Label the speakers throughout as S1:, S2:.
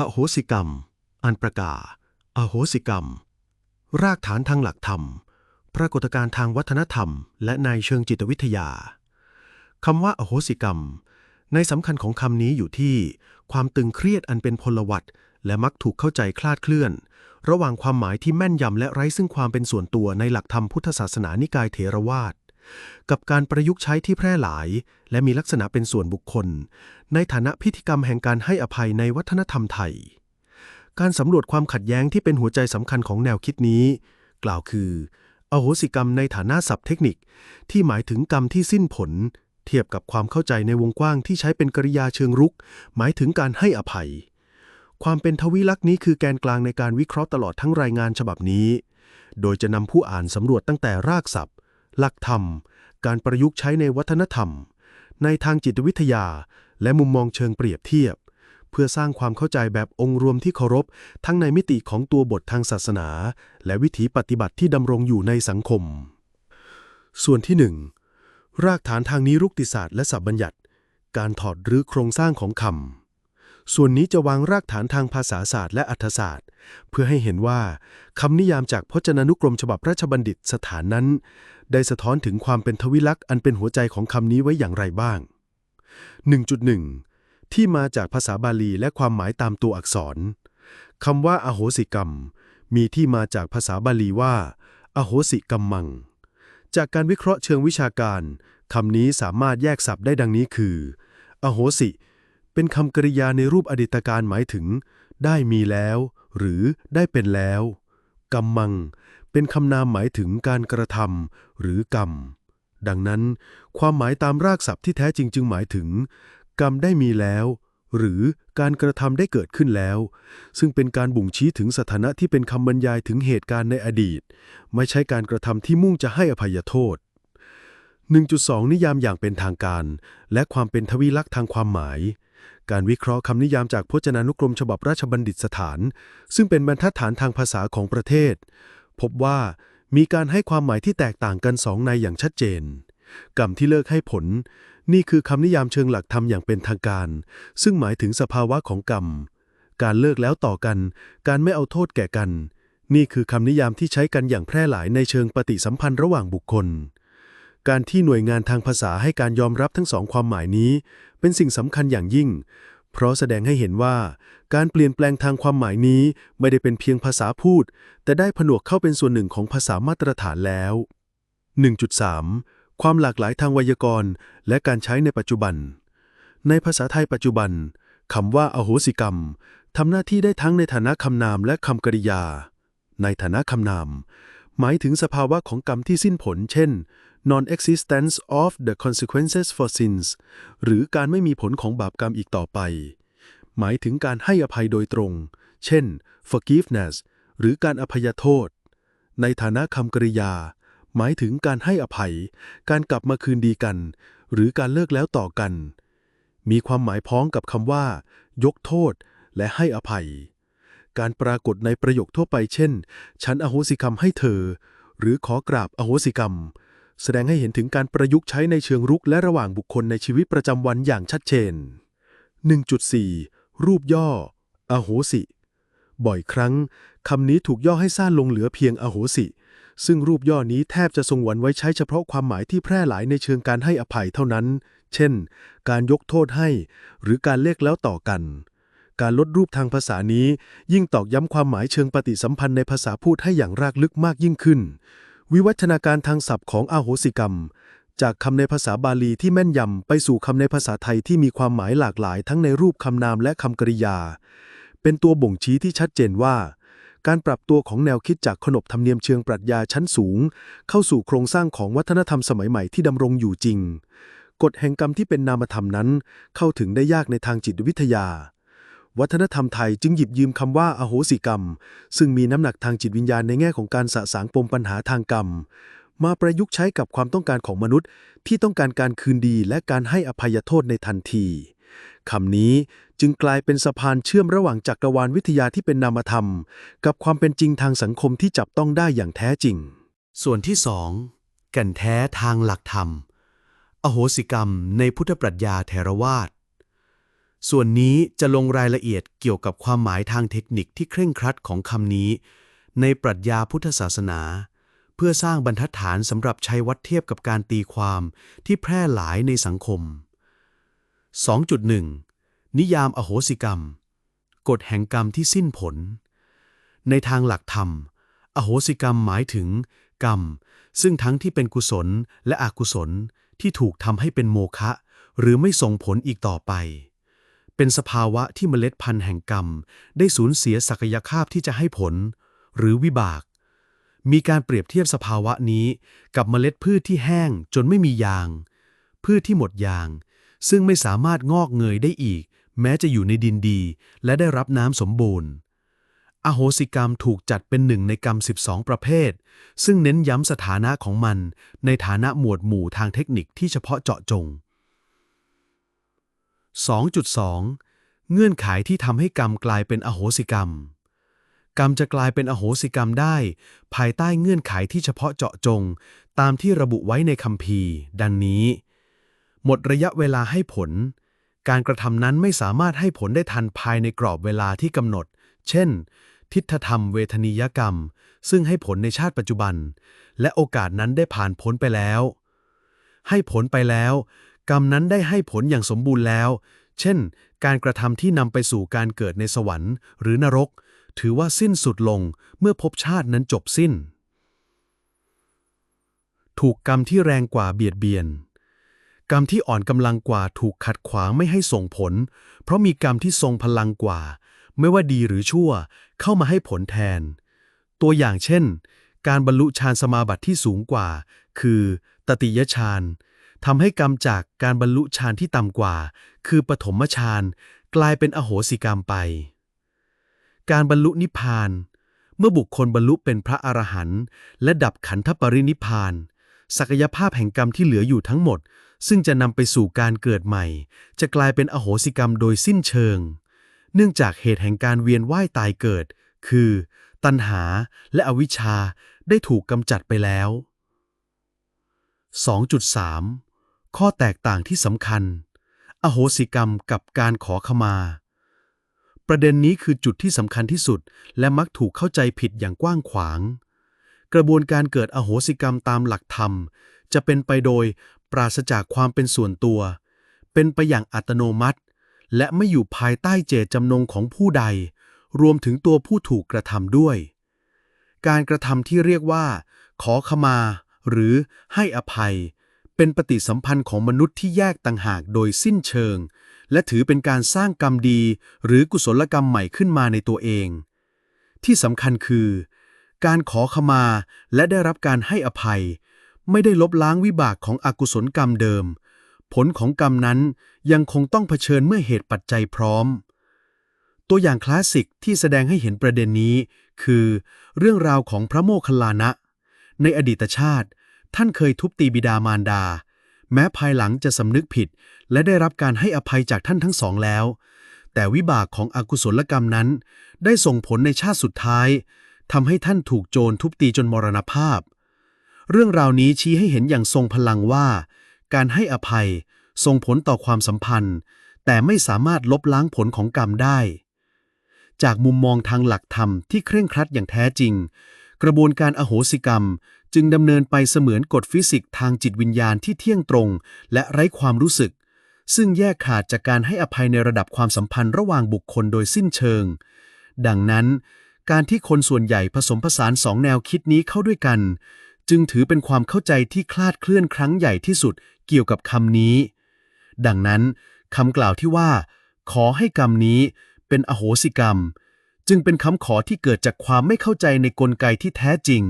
S1: อโหสิกรรม อันประกาศอโหสิกรรม รากฐานทางหลักธรรม ปรากฏการณ์ทางวัฒนธรรม และในเชิงจิตวิทยาคำว่าอโหสิกรรม ในสำคัญของคำนี้อยู่ที่ ความตึงเครียดอันเป็นพลวัตและมักถูกเข้าใจคลาดเคลื่อน ระหว่างความหมายที่แม่นยำและไร้ซึ่งความเป็นส่วนตัวในหลักธรรมพุทธศาสนานิกายเถรวาท กับการประยุกต์ใช้ที่แพร่หลาย และมีลักษณะเป็นส่วนบุคคล ในฐานะพิธีกรรมแห่งการให้อภัยในวัฒนธรรมไทย การสำรวจความขัดแย้งที่เป็นหัวใจสำคัญของแนวคิดนี้ กล่าวคือ อโหสิกรรมในฐานะศัพท์เทคนิค ที่หมายถึงกรรมที่สิ้นผล เทียบกับความเข้าใจในวงกว้างที่ใช้เป็นกริยาเชิงรุก หมายถึงการให้อภัย ความเป็นทวิลักษณ์นี้คือแกนกลางในการวิเคราะห์ตลอดทั้งรายงานฉบับนี้ โดยจะนำผู้อ่านสำรวจตั้งแต่รากศัพท์ หลักธรรม การประยุกต์ใช้ในวัฒนธรรม ในทางจิตวิทยา และมุมมองเชิงเปรียบเทียบ เพื่อสร้างความเข้าใจแบบองค์รวมที่เคารพ ทั้งในมิติของตัวบททางศาสนา และวิถีปฏิบัติที่ดำรงอยู่ในสังคม ส่วนที่หนึ่งรากฐานทางนิรุกติศาสตร์และสับบัญญัติ การถอดรื้อโครงสร้างของคำ ส่วนนี้จะวางรากฐานทางภาษาศาสตร์และอัธศาสตร์ เพื่อให้เห็นว่าคำนิยามจากพจนานุกรมฉบับราชบัณฑิตสถานนั้น ได้สะท้อนถึงความเป็นทวิลักษณ์อันเป็นหัวใจของคำนี้ไว้อย่างไรบ้าง 1.1 ที่มาจากภาษาบาลีและความหมายตามตัวอักษรคำว่าอโหสิกรรม มีที่มาจากภาษาบาลีว่า อโหสิกรรมัง จากการวิเคราะห์เชิงวิชาการคำนี้สามารถแยกศัพท์ได้ดังนี้คือ อโหสิ เป็นคำกริยาในรูปอดีตการหมายถึง ได้มีแล้ว หรือได้เป็นแล้วกรรมัง เป็นคำนามหมายถึงการกระทำหรือกรรม ดังนั้น ความหมายตามรากศัพท์ที่แท้จริงจึงหมายถึง กรรมได้มีแล้ว หรือการกระทำได้เกิดขึ้นแล้ว ซึ่งเป็นการบ่งชี้ถึงสถานะที่เป็นคำบรรยายถึงเหตุการณ์ในอดีต ไม่ใช่การกระทำที่มุ่งจะให้อภัยโทษ 1.2 นิยามอย่างเป็นทางการ และความเป็นทวีลักษณ์ทางความหมาย การวิเคราะห์คำนิยามจากพจนานุกรมฉบับราชบัณฑิตสถาน ซึ่งเป็นบรรทัดฐานทางภาษาของประเทศ พบว่ามีการให้ความหมายที่แตกต่างกันสองในอย่างชัดเจน กรรมที่เลิกให้ผล นี่คือคำนิยามเชิงหลักธรรมอย่างเป็นทางการ ซึ่งหมายถึงสภาวะของกรรม การเลิกแล้วต่อกัน การไม่เอาโทษแก่กัน นี่คือคำนิยามที่ใช้กันอย่างแพร่หลายในเชิงปฏิสัมพันธ์ระหว่างบุคคล การที่หน่วยงานทางภาษาให้การยอมรับทั้งสองความหมายนี้ เป็นสิ่งสำคัญอย่างยิ่ง เพราะแสดงให้เห็นว่า การเปลี่ยนแปลงทางความหมายนี้ไม่ได้เป็นเพียงภาษาพูด แต่ได้ผนวกเข้าเป็นส่วนหนึ่งของภาษามาตรฐานแล้ว 1.3 ความหลากหลายทางไวยากรณ์ และการใช้ในปัจจุบัน ในภาษาไทยปัจจุบันคำว่าอโหสิกรรมทำหน้าที่ได้ทั้งในฐานะคำนามและคำกริยา ในฐานะคำนาม หมายถึงสภาวะของกรรมที่สิ้นผล เช่น non-existence of the consequences for sins หรือการไม่มีผลของบาปกรรมอีกต่อไป หมายถึงการให้อภัยโดยตรง เช่น forgiveness หรือการอภัยโทษ ในฐานะคำกริยา หมายถึงการให้อภัย การกลับมาคืนดีกัน หรือการเลิกแล้วต่อกัน มีความหมายพ้องกับคำว่า ยกโทษ และให้อภัย การปรากฏในประโยคทั่วไปเช่น ฉันอโหสิกรรมให้เธอ หรือขอกราบอโหสิกรรม แสดงให้เห็นถึงการประยุกต์ใช้ในเชิงรุกและระหว่างบุคคลในชีวิตประจำวันอย่างชัดเจน 1.4 รูปย่อ อโหสิ บ่อยครั้งคำนี้ถูกย่อให้สั้นลงเหลือเพียงอโหสิ ซึ่งรูปย่อนี้แทบจะทรงวันไว้ใช้เฉพาะความหมายที่แพร่หลายในเชิงการให้อภัยเท่านั้น เช่น การยกโทษให้ หรือการเรียกแล้วต่อกันการลดรูปทางภาษานี้ ยิ่งตอกย้ำความหมายเชิงปฏิสัมพันธ์ในภาษาพูดให้อย่างรากลึกมากยิ่งขึ้น วิวัฒนาการทางศัพท์ของอโหสิกรรม จากคำในภาษาบาลีที่แม่นยำไปสู่คำในภาษาไทยที่มีความหมายหลากหลาย ทั้งในรูปคำนามและคำกริยา เป็นตัวบ่งชี้ที่ชัดเจนว่า การปรับตัวของแนวคิดจากขนบธรรมเนียมเชิงปรัชญาชั้นสูง เข้าสู่โครงสร้างของวัฒนธรรมสมัยใหม่ที่ดำรงอยู่จริงกฎแห่งกรรมที่เป็นนามธรรมนั้น เข้าถึงได้ยากในทางจิตวิทยา วัฒนธรรมไทยจึงหยิบยืมคำว่าอโหสิกรรม ซึ่งมีน้ำหนักทางจิตวิญญาณในแง่ของการสะสางปมปัญหาทางกรรม มาประยุกต์ใช้กับความต้องการของมนุษย์ ที่ต้องการการคืนดีและการให้อภัยโทษในทันทีคำนี้จึงกลายเป็นสะพานเชื่อมระหว่างจักรวาลวิทยาที่เป็นนามธรรม กับความเป็นจริงทางสังคมที่จับต้องได้อย่างแท้จริง
S2: ส่วนที่สองแก่นแท้ทางหลักธรรม อโหสิกรรมในพุทธปรัชญาเทรวาท ส่วนนี้จะลงรายละเอียดเกี่ยวกับความหมายทางเทคนิคที่เคร่งครัดของคำนี้ ในปรัชญาพุทธศาสนา เพื่อสร้างบรรทัดฐานสำหรับใช้วัดเทียบกับการตีความที่แพร่หลายในสังคม 2.1 นิยามอโหสิกรรม กฎแห่งกรรมที่สิ้นผล ในทางหลักธรรม อโหสิกรรมหมายถึง กรรม ซึ่งทั้งที่เป็นกุศลและอกุศลที่ถูกทำให้เป็นโมฆะหรือไม่ส่งผลอีกต่อไป เป็นสภาวะที่เมล็ดพันธุ์แห่งกรรม ได้สูญเสียศักยภาพที่จะให้ผล หรือวิบาก มีการเปรียบเทียบสภาวะนี้กับเมล็ดพืชที่แห้งจนไม่มียาง พืชที่หมดยาง ซึ่งไม่สามารถงอกเงยได้อีก แม้จะอยู่ในดินดี และได้รับน้ำสมบูรณ์ อโหสิกรรมถูกจัดเป็นหนึ่งในกรรม 12 ประเภท ซึ่งเน้นย้ำสถานะของมัน ในฐานะหมวดหมู่ทางเทคนิคที่เฉพาะเจาะจง 2.2 เงื่อนไขที่ทำให้กรรมกลายเป็นอโหสิกรรม กรรมจะกลายเป็นอโหสิกรรมได้ ภายใต้เงื่อนไขที่เฉพาะเจาะจง ตามที่ระบุไว้ในคัมภีร์ ดังนี้ หมดระยะเวลาให้ผล การกระทำนั้นไม่สามารถให้ผลได้ทันภายในกรอบเวลาที่กำหนด เช่น ทิฏฐธรรมเวทนียกรรม ซึ่งให้ผลในชาติปัจจุบัน และโอกาสนั้นได้ผ่านพ้นไปแล้ว ให้ผลไปแล้ว กรรมนั้นได้ให้ผลอย่างสมบูรณ์แล้ว เช่น การกระทำที่นำไปสู่การเกิดในสวรรค์ หรือนรก ถือว่าสิ้นสุดลงเมื่อภพชาตินั้นจบสิ้น ถูกกรรมที่แรงกว่าเบียดเบียน กรรมที่อ่อนกำลังกว่าถูกขัดขวางไม่ให้ส่งผล เพราะมีกรรมที่ทรงพลังกว่า ไม่ว่าดีหรือชั่วเข้ามาให้ผลแทน ตัวอย่างเช่น การบรรลุฌานสมาบัติที่สูงกว่า คือ ตติยฌาน ทำให้กรรมจากการบรรลุฌานที่ต่ำกว่า คือปฐมฌานกลายเป็นอโหสิกรรมไป การบรรลุนิพพาน เมื่อบุคคลบรรลุเป็นพระอรหันต์และดับขันธปรินิพพาน ศักยภาพแห่งกรรมที่เหลืออยู่ทั้งหมด ซึ่งจะนำไปสู่การเกิดใหม่ จะกลายเป็นอโหสิกรรมโดยสิ้นเชิง เนื่องจากเหตุแห่งการเวียนว่ายตายเกิด คือ ตัณหาและอวิชชาได้ถูกกำจัดไปแล้ว2.3 ข้อแตกต่างที่สำคัญ อโหสิกรรมกับการขอขมา ประเด็นนี้คือจุดที่สำคัญที่สุด และมักถูกเข้าใจผิดอย่างกว้างขวาง กระบวนการเกิดอโหสิกรรมตามหลักธรรม จะเป็นไปโดยปราศจากความเป็นส่วนตัว เป็นไปอย่างอัตโนมัติ และไม่อยู่ภายใต้เจตจำนงของผู้ใด รวมถึงตัวผู้ถูกกระทำด้วย การกระทำที่เรียกว่า ขอขมา หรือให้อภัย เป็นปฏิสัมพันธ์ของมนุษย์ที่แยกต่างหากโดยสิ้นเชิง และถือเป็นการสร้างกรรมดี หรือกุศลกรรมใหม่ขึ้นมาในตัวเอง ที่สำคัญคือ การขอขมาและได้รับการให้อภัย ไม่ได้ลบล้างวิบากของอกุศลกรรมเดิม ผลของกรรมนั้นยังคงต้องเผชิญเมื่อเหตุปัจจัยพร้อม ตัวอย่างคลาสสิกที่แสดงให้เห็นประเด็นนี้ คือ เรื่องราวของพระโมคคัลลานะ ในอดีตชาติ ท่านเคยทุบตีบิดามารดา แม้ภายหลังจะสำนึกผิด และได้รับการให้อภัยจากท่านทั้งสองแล้ว แต่วิบากของอกุศลกรรมนั้น ได้ส่งผลในชาติสุดท้ายทำให้ท่านถูกโจรทุบตีจนมรณภาพ เรื่องราวนี้ชี้ให้เห็นอย่างทรงพลังว่า การให้อภัยส่งผลต่อความสัมพันธ์ แต่ไม่สามารถลบล้างผลของกรรมได้ จากมุมมองทางหลักธรรมที่เคร่งครัดอย่างแท้จริง กระบวนการอโหสิกรรมจึงดำเนินไปเสมือนกฎฟิสิกส์ทางจิตวิญญาณที่เที่ยงตรง และไร้ความรู้สึก ซึ่งแยกขาดจากการให้อภัยในระดับความสัมพันธ์ระหว่างบุคคลโดยสิ้นเชิง ดังนั้น การที่คนส่วนใหญ่ผสมผสานสองแนวคิดนี้เข้าด้วยกัน จึงถือเป็นความเข้าใจที่คลาดเคลื่อนครั้งใหญ่ที่สุดเกี่ยวกับคำนี้ ดังนั้นคำกล่าวที่ว่า ขอให้กรรมนี้เป็นอโหสิกรรม จึงเป็นคำขอที่เกิดจากความไม่เข้าใจในกลไกที่แท้จริง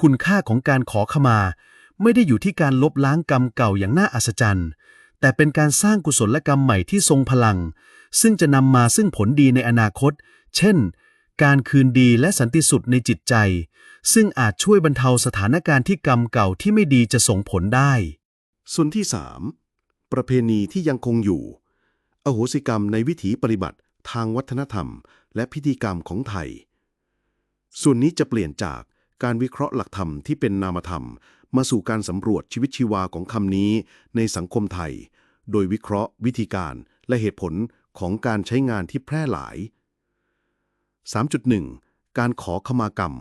S2: คุณค่าของการขอขมา ไม่ได้อยู่ที่การลบล้างกรรมเก่าอย่างน่าอัศจรรย์ แต่เป็นการสร้างกุศลกรรมใหม่ที่ทรงพลัง ซึ่งจะนำมาซึ่งผลดีในอนาคต เช่น การคืนดีและสันติสุขในจิตใจ ซึ่งอาจช่วยบรรเทาสถานการณ์ที่กรรมเก่าที่ไม่ดีจะส่งผลได้
S3: ส่วนที่ 3 ประเพณีที่ยังคงอยู่ อโหสิกรรมในวิถีปฏิบัติทางวัฒนธรรม และพิธีกรรมของไทย ส่วนนี้จะเปลี่ยนจาก การวิเคราะห์หลักธรรมที่เป็นนามธรรม มาสู่การสำรวจชีวิตชีวาของคำนี้ ในสังคมไทย โดยวิเคราะห์ วิธีการและเหตุผลของการใช้งานที่แพร่หลาย 3.1 การขอขมากรรม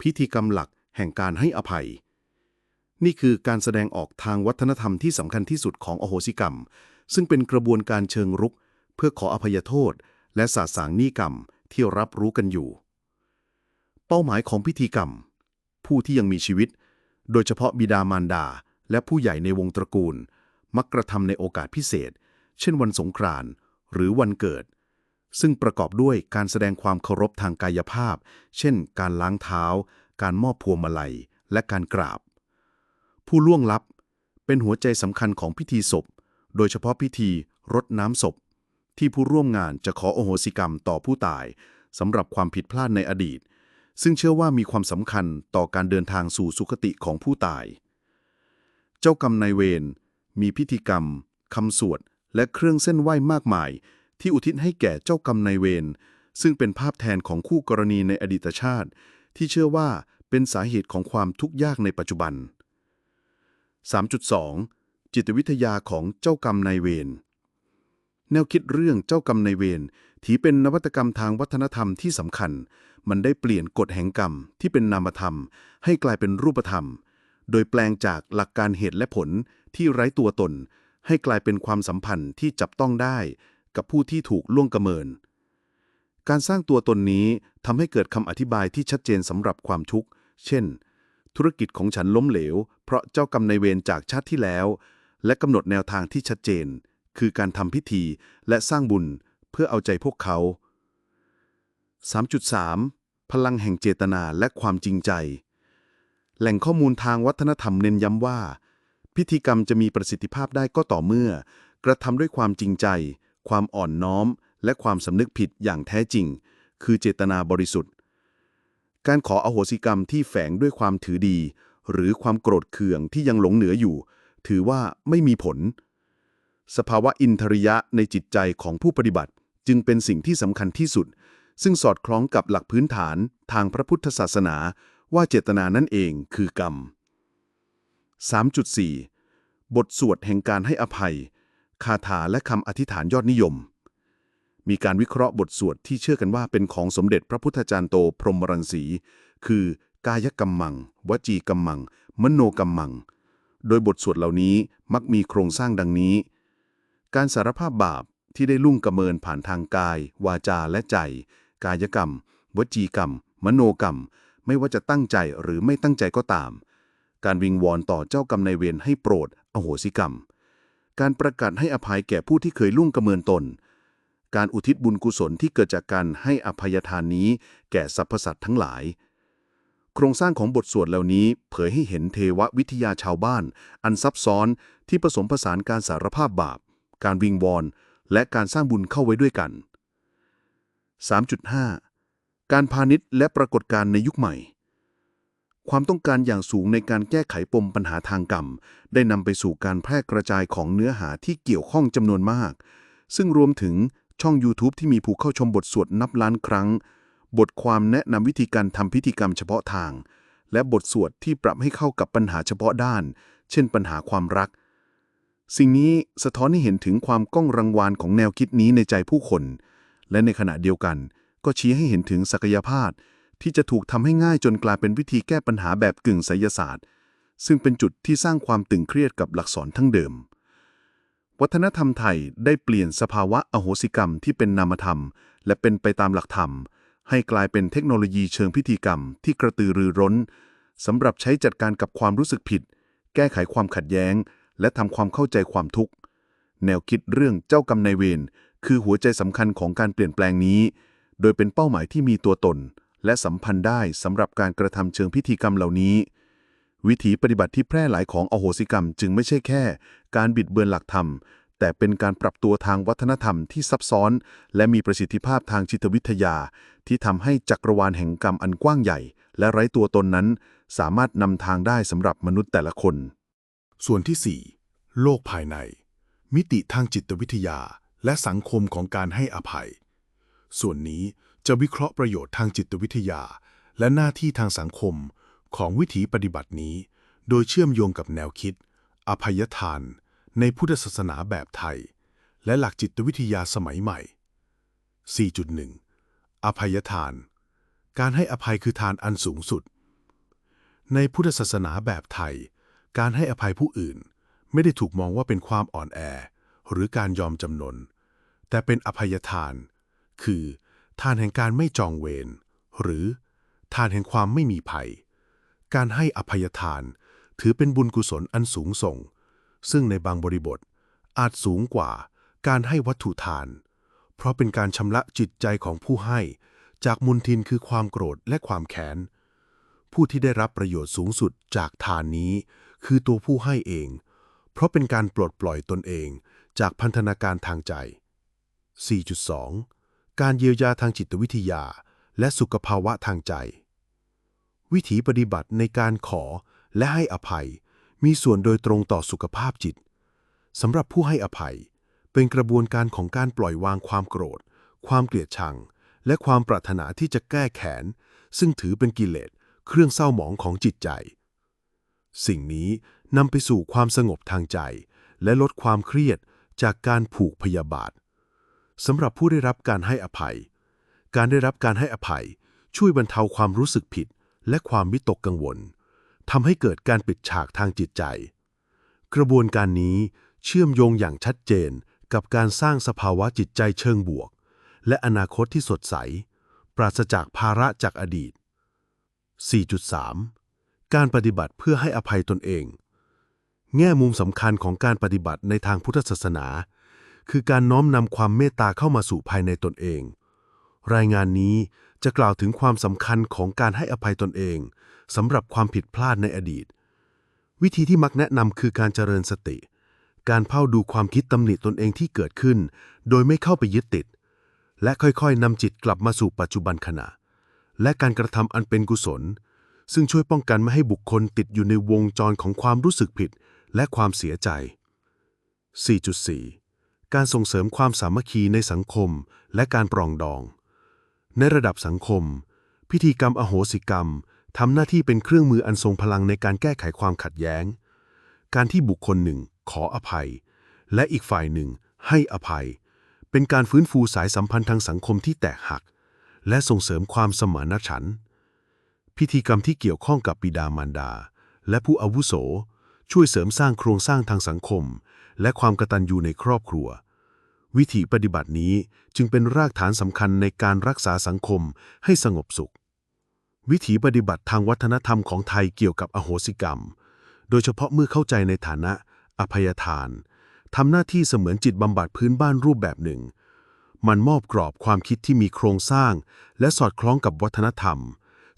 S3: พิธีกรรมหลักแห่งการให้อภัย นี่คือการแสดงออกทางวัฒนธรรมที่สำคัญที่สุดของอโหสิกรรม ซึ่งเป็นกระบวนการเชิงรุก เพื่อขออภัยโทษ และสาสางหนี้กรรมที่รับรู้กันอยู่ เป้าหมายของพิธีกรรม ผู้ที่ยังมีชีวิต โดยเฉพาะบิดามารดา และผู้ใหญ่ในวงตระกูล มักกระทำในโอกาสพิเศษ เช่นวันสงกรานต์หรือวันเกิด ซึ่งประกอบด้วยการแสดงความเคารพทางกายภาพ เช่น การล้างเท้า การมอบพวงมาลัย และการกราบ ผู้ล่วงลับเป็นหัวใจสำคัญของพิธีศพ โดยเฉพาะพิธีรดน้ำศพ ที่ผู้ร่วมงานจะขอโอโหสิกรรมต่อผู้ตายสำหรับความผิดพลาดในอดีต ซึ่งเชื่อว่ามีความสำคัญต่อการเดินทางสู่สุคติของผู้ตาย เจ้ากรรมนายเวรมีพิธีกรรมคำสวด และเครื่องเส้นไหว้มากมาย ที่อุทิศให้แก่เจ้ากรรมนายเวรซึ่งเป็นภาพแทนของคู่กรณีในอดีตชาติ ที่เชื่อว่าเป็นสาเหตุของความทุกข์ยากในปัจจุบัน 3.2 จิตวิทยาของเจ้ากรรมนายเวรแนวคิดเรื่องเจ้ากรรมนายเวรถือเป็นนวัตกรรมทางวัฒนธรรมที่สำคัญ มันได้เปลี่ยนกฎแห่งกรรมที่เป็นนามธรรม ให้กลายเป็นรูปธรรม โดยแปลงจากหลักการเหตุและผลที่ไร้ตัวตน ให้กลายเป็นความสัมพันธ์ที่จับต้องได้ กับผู้ที่ถูกล่วงกระเมิน การสร้างตัวตนนี้ทำให้เกิดคำอธิบายที่ชัดเจนสำหรับความทุกข์ เช่น ธุรกิจของฉันล้มเหลว เพราะเจ้ากรรมนายเวรจากชาติที่แล้ว และกำหนดแนวทางที่ชัดเจน คือการทำพิธีและสร้างบุญเพื่อเอาใจพวกเขา 3.3 พลังแห่งเจตนาและความจริงใจ แหล่งข้อมูลทางวัฒนธรรมเน้นย้ำว่า พิธีกรรมจะมีประสิทธิภาพได้ก็ต่อเมื่อ กระทำด้วยความจริงใจ ความอ่อนน้อม และความสำนึกผิดอย่างแท้จริง คือเจตนาบริสุทธิ์ การขออโหสิกรรมที่แฝงด้วยความถือดี หรือความโกรธเคืองที่ยังหลงเหนืออยู่ ถือว่าไม่มีผล สภาวะอินทริยะในจิตใจของผู้ปฏิบัติจึงเป็นสิ่งที่สำคัญที่สุด ซึ่งสอดคล้องกับหลักพื้นฐานทางพระพุทธศาสนาว่าเจตนานั่นเองคือกรรม 3.4 บทสวดแห่งการให้อภัย คาถาและคำอธิษฐานยอดนิยม มีการวิเคราะห์บทสวดที่เชื่อกันว่าเป็นของสมเด็จพระพุทธจารย์โตพรหมรังสี คือกายกรรมัง วจีกรรมัง มโนกรรมัง โดยบทสวดเหล่านี้มักมีโครงสร้างดังนี้ การสารภาพบาปที่ได้ลุ่งกระเมินผ่านทางกาย วาจาและใจ กายกรรม วจีกรรม มโนกรรม ไม่ว่าจะตั้งใจหรือไม่ตั้งใจก็ตาม การวิงวอนต่อเจ้ากรรมนายเวรให้โปรด อโหสิกรรม การประกาศให้อภัยแก่ผู้ที่เคยล่วงกระเมินตน การอุทิศบุญกุศลที่เกิดจากการให้อภัยทานนี้ แก่สรรพสัตว์ทั้งหลายโครงสร้างของบทสวดเหล่านี้เผยให้เห็นเทววิทยาชาวบ้าน อันซับซ้อนที่ผสมผสานการสารภาพบาป การวิงวอน และการสร้างบุญเข้าไว้ด้วยกัน 3.5 การพาณิชย์และปรากฏการณ์ในยุคใหม่ ความต้องการอย่างสูงในการแก้ไขปมปัญหาทางกรรม ได้นำไปสู่การแพร่กระจายของเนื้อหาที่เกี่ยวข้องจำนวนมาก ซึ่งรวมถึงช่อง YouTube ที่มีผู้เข้าชมบทสวดนับล้านครั้ง บทความแนะนำวิธีการทำพิธีกรรมเฉพาะทาง และบทสวดที่ปรับให้เข้ากับปัญหาเฉพาะด้าน เช่นปัญหาความรัก สิ่งนี้สะท้อนให้เห็นถึงความก้องรังวานของแนวคิดนี้ในใจผู้คน และในขณะเดียวกัน ก็ชี้ให้เห็นถึงศักยภาพ ที่จะถูกทำให้ง่ายจนกลายเป็นวิธีแก้ปัญหาแบบกึ่งไสยศาสตร์ ซึ่งเป็นจุดที่สร้างความตึงเครียดกับหลักสอนทั้งเดิม วัฒนธรรมไทยได้เปลี่ยนสภาวะอโหสิกรรมที่เป็นนามธรรม และเป็นไปตามหลักธรรม ให้กลายเป็นเทคโนโลยีเชิงพิธีกรรม ที่กระตือรือร้นสำหรับใช้จัดการกับความรู้สึกผิด แก้ไขความขัดแย้ง และทำความเข้าใจความทุกข์ แนวคิดเรื่องเจ้ากรรมนายเวร คือหัวใจสำคัญของการเปลี่ยนแปลงนี้ โดยเป็นเป้าหมายที่มีตัวตน และสัมพันธ์ได้สำหรับการกระทำเชิงพิธีกรรมเหล่านี้ วิถีปฏิบัติที่แพร่หลายของอโหสิกรรม จึงไม่ใช่แค่ การบิดเบือนหลักธรรม แต่เป็นการปรับตัวทางวัฒนธรรมที่ซับซ้อน และมีประสิทธิภาพทางจิตวิทยา ที่ทำให้จักรวาลแห่งกรรมอันกว้างใหญ่ และไร้ตัวตนนั้น สามารถนำทางได้สำหรับมนุษย์แต่ละคน
S4: ส่วนที่ 4 โลกภายใน มิติทางจิตวิทยา และสังคมของการให้อภัย ส่วนนี้จะวิเคราะห์ประโยชน์ทางจิตวิทยา และหน้าที่ทางสังคมของวิถีปฏิบัตินี้ โดยเชื่อมโยงกับแนวคิด อภัยทาน ในพุทธศาสนาแบบไทย และหลักจิตวิทยาสมัยใหม่ 4.1 อภัยทาน การให้อภัยคือทานอันสูงสุด ในพุทธศาสนาแบบไทย การให้อภัยผู้อื่น ไม่ได้ถูกมองว่าเป็นความอ่อนแอ หรือการยอมจำนน แต่เป็นอภัยทาน คือ ทานแห่งการไม่จองเวร หรือ ทานแห่งความไม่มีภัย การให้อภัยทานถือเป็นบุญกุศลอันสูงส่ง ซึ่งในบางบริบทอาจสูงกว่าการให้วัตถุทาน เพราะเป็นการชำระจิตใจของผู้ให้ จากมุนทินคือความโกรธและความแค้น ผู้ที่ได้รับประโยชน์สูงสุดจากทานนี้ คือตัวผู้ให้เอง เพราะเป็นการปลดปล่อยตนเอง จากพันธนาการทางใจ 4.2 การเยียวยาทางจิตวิทยา และสุขภาวะทางใจ วิถีปฏิบัติในการขอและให้อภัย มีส่วนโดยตรงต่อสุขภาพจิตสำหรับผู้ให้อภัย เป็นกระบวนการของการปล่อยวางความโกรธ ความเกลียดชัง และความปรารถนาที่จะแก้แค้นซึ่งถือเป็นกิเลสเครื่องเศร้าหมองของจิตใจ สิ่งนี้นำไปสู่ความสงบทางใจ และลดความเครียด จากการผูกพยาบาทสำหรับผู้ได้รับการให้อภัย การได้รับการให้อภัย ช่วยบรรเทาความรู้สึกผิด และความวิตกกังวลทำให้เกิดการปิดฉากทางจิตใจ กระบวนการนี้เชื่อมโยงอย่างชัดเจนกับการสร้างสภาวะจิตใจเชิงบวก และอนาคตที่สดใส ปราศจากภาระจากอดีต 4.3 การปฏิบัติเพื่อให้อภัยตนเอง แง่มุมสำคัญของการปฏิบัติในทางพุทธศาสนา คือการน้อมนำความเมตตาเข้ามาสู่ภายในตนเอง รายงานนี้จะกล่าวถึงความสำคัญของการให้อภัยตนเองสำหรับความผิดพลาดในอดีต วิธีที่มักแนะนำคือการเจริญสติ การเฝ้าดูความคิดตำหนิตนเองที่เกิดขึ้น โดยไม่เข้าไปยึดติด และค่อยๆนำจิตกลับมาสู่ปัจจุบันขณะ และการกระทำอันเป็นกุศล ซึ่งช่วยป้องกันไม่ให้บุคคลติดอยู่ในวงจรของความรู้สึกผิด และความเสียใจ 4.4 การส่งเสริมความสามัคคีในสังคมและการปรองดอง ในระดับสังคม พิธีกรรมอโหสิกรรมทำหน้าที่เป็นเครื่องมืออันทรงพลังในการแก้ไขความขัดแย้ง การที่บุคคลหนึ่งขออภัย และอีกฝ่ายหนึ่งให้อภัย เป็นการฟื้นฟูสายสัมพันธ์ทางสังคมที่แตกหัก และส่งเสริมความสมานฉันท์พิธีกรรมที่เกี่ยวข้องกับบิดามารดา และผู้อาวุโส ช่วยเสริมสร้างโครงสร้างทางสังคม และความกตัญญูในครอบครัว วิถีปฏิบัตินี้จึงเป็นรากฐานสำคัญในการรักษาสังคมให้สงบสุข วิถีปฏิบัติทางวัฒนธรรมของไทยเกี่ยวกับอโหสิกรรม โดยเฉพาะเมื่อเข้าใจในฐานะ อภัยทานทำหน้าที่เสมือนจิตบำบัดพื้นบ้านรูปแบบหนึ่ง มันมอบกรอบความคิดที่มีโครงสร้าง และสอดคล้องกับวัฒนธรรม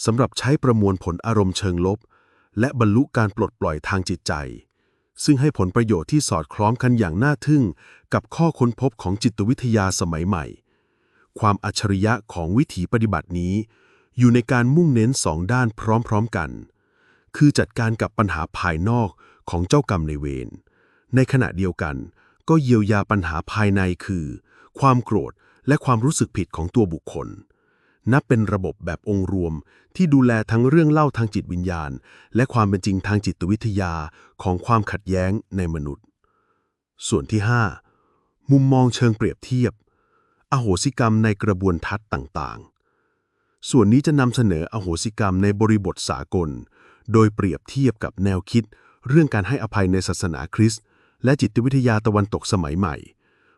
S4: สำหรับใช้ประมวลผลอารมณ์เชิงลบ และบรรลุการปลดปล่อยทางจิตใจ ซึ่งให้ผลประโยชน์ที่สอดคล้องกันอย่างน่าทึ่ง กับข้อค้นพบของจิตวิทยาสมัยใหม่ ความอัจฉริยะของวิถีปฏิบัตินี้ อยู่ในการมุ่งเน้นสองด้านพร้อมๆกัน คือจัดการกับปัญหาภายนอกของเจ้ากรรมในเวร ในขณะเดียวกัน ก็เยียวยาปัญหาภายในคือ ความโกรธและความรู้สึกผิดของตัวบุคคล นับเป็นระบบแบบองค์รวม ที่ดูแลทั้งเรื่องเล่าทางจิตวิญญาณ และความเป็นจริงทางจิตวิทยาของความขัดแย้งในมนุษย์ ส่วนที่ 5 มุมมองเชิงเปรียบเทียบ อโหสิกรรมในกระบวนทัศน์ต่างๆ ส่วนนี้จะนำเสนออโหสิกรรมในบริบทสากล โดยเปรียบเทียบกับแนวคิด เรื่องการให้อภัยในศาสนาคริสต์และจิตวิทยาตะวันตกสมัยใหม่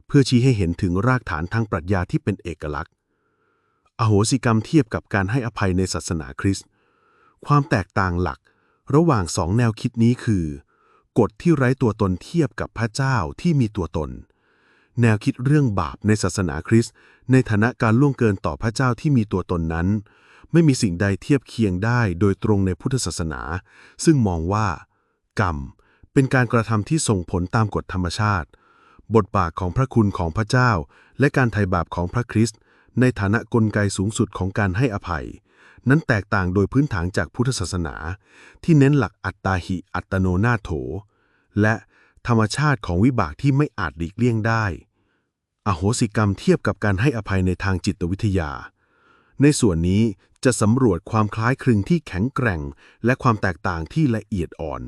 S4: เพื่อชี้ให้เห็นถึงรากฐานทางปรัชญาที่เป็นเอกลักษณ์ อโหสิกรรมเทียบกับการให้อภัยในศาสนาคริสต์ ความแตกต่างหลักระหว่างสองแนวคิดนี้คือ กฎที่ไร้ตัวตนเทียบกับพระเจ้าที่มีตัวตน แนวคิดเรื่องบาปในศาสนาคริสต์ ในฐานะการล่วงเกินต่อพระเจ้าที่มีตัวตนนั้น ไม่มีสิ่งใดเทียบเคียงได้โดยตรงในพุทธศาสนา ซึ่งมองว่า กรรมเป็นการกระทำที่ส่งผลตามกฎธรรมชาติ บทบาทของพระคุณของพระเจ้า และการไถ่บาปของพระคริสต์ ในฐานะกลไกสูงสุดของการให้อภัย นั้นแตกต่างโดยพื้นฐานจากพุทธศาสนา ที่เน้นหลักอัตตาหิอัตโนนาโถ และธรรมชาติของวิบากที่ไม่อาจหลีกเลี่ยงได้ อโหสิกรรมเทียบกับการให้อภัยในทางจิตวิทยา ในส่วนนี้จะสำรวจความคล้ายคลึงที่แข็งแกร่ง และความแตกต่างที่ละเอียดอ่อน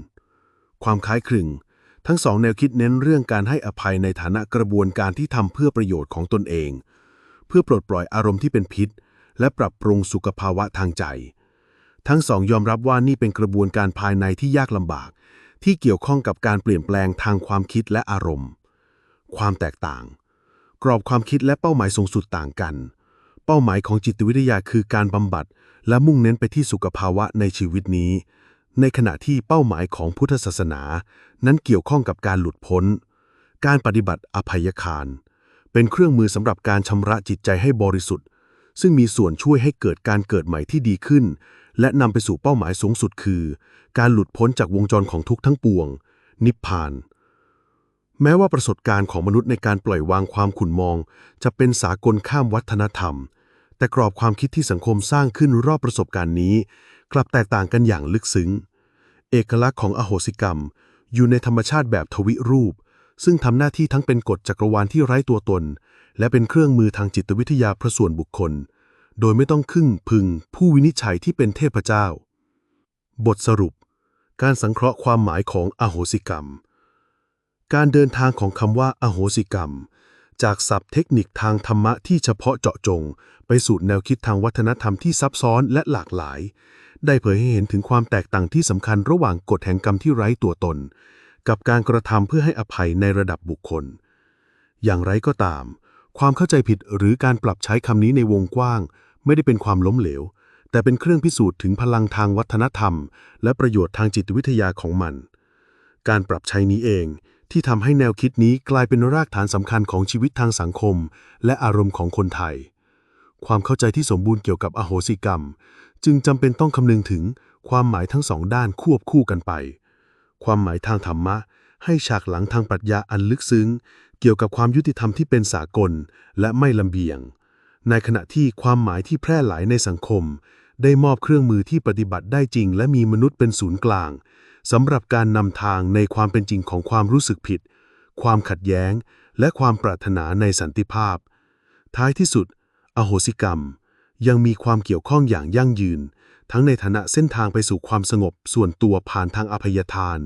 S4: ความคล้ายคลึง
S1: ทั้งสองแนวคิดเน้นเรื่องการให้อภัยในฐานะกระบวนการที่ทำเพื่อประโยชน์ของตนเอง พื่อปลดปล่อยอารมณ์ที่เป็นพิษ และปรับปรุงสุขภาวะทางใจ ทั้งสองยอมรับว่านี่เป็นกระบวนการภายในที่ยากลำบาก ที่เกี่ยวข้องกับการเปลี่ยนแปลงทางความคิดและอารมณ์ ความแตกต่าง กรอบความคิดและเป้าหมายสูงสุดต่างกัน เป้าหมายของจิตวิทยาคือการบำบัด และมุ่งเน้นไปที่สุขภาวะในชีวิตนี้ ในขณะที่เป้าหมายของพุทธศาสนา นั้นเกี่ยวข้องกับการหลุดพ้น การปฏิบัติอภัยคาร เป็นเครื่องมือสำหรับการชำระจิตใจให้บริสุทธิ์ ซึ่งมีส่วนช่วยให้เกิดการเกิดใหม่ที่ดีขึ้น และนำไปสู่เป้าหมายสูงสุดคือ การหลุดพ้นจากวงจรของทุกข์ทั้งปวง นิพพาน แม้ว่าประสบการณ์ของมนุษย์ในการปล่อยวางความขุ่นมอง จะเป็นสากลข้ามวัฒนธรรม แต่กรอบความคิดที่สังคมสร้างขึ้นรอบประสบการณ์นี้ กลับแตกต่างกันอย่างลึกซึ้ง เอกลักษณ์ของอโหสิกรรม อยู่ในธรรมชาติแบบทวิรูป ซึ่งทำหน้าที่ทั้งเป็นกฎจักรวาลที่ไร้ตัวตน และเป็นเครื่องมือทางจิตวิทยาประส่วนบุคคล โดยไม่ต้องครึ่งพึงผู้วินิจฉัยที่เป็นเทพเจ้า บทสรุป การสังเคราะห์ความหมายของอโหสิกรรม การเดินทางของคำว่าอโหสิกรรม จากศัพท์เทคนิคทางธรรมะที่เฉพาะเจาะจง ไปสู่แนวคิดทางวัฒนธรรมที่ซับซ้อนและหลากหลาย ได้เผยให้เห็นถึงความแตกต่างที่สำคัญระหว่างกฎแห่งกรรมที่ไร้ตัวตน กับการกระทำเพื่อให้อภัยในระดับบุคคล อย่างไรก็ตาม ความเข้าใจผิดหรือการปรับใช้คำนี้ในวงกว้าง ไม่ได้เป็นความล้มเหลว แต่เป็นเครื่องพิสูจน์ถึงพลังทางวัฒนธรรม และประโยชน์ทางจิตวิทยาของมัน การปรับใช้นี้เองที่ทำให้แนวคิดนี้กลายเป็นรากฐานสำคัญของชีวิตทางสังคม และอารมณ์ของคนไทย ความเข้าใจที่สมบูรณ์เกี่ยวกับอโหสิกรรม จึงจำเป็นต้องคำนึงถึงความหมายทั้งสองด้านควบคู่กันไป ความหมายทางธรรมะ ให้ฉากหลังทางปรัชญาอันลึกซึ้ง เกี่ยวกับความยุติธรรมที่เป็นสากล และไม่ลำเบียง ในขณะที่ความหมายที่แพร่หลายในสังคม ได้มอบเครื่องมือที่ปฏิบัติได้จริง และมีมนุษย์เป็นศูนย์กลางสำหรับการนำทางในความเป็นจริงของความรู้สึกผิด ความขัดแย้ง และความปรารถนาในสันติภาพ ท้ายที่สุด อโหสิกรรม ยังมีความเกี่ยวข้องอย่างยั่งยืน ทั้งในฐานะเส้นทางไปสู่ความสงบส่วนตัวผ่านทางอภัยทาน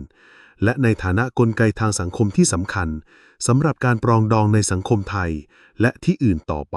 S1: และในฐานะกลไกทางสังคมที่สำคัญสำหรับการปรองดองในสังคมไทย และที่อื่นต่อไป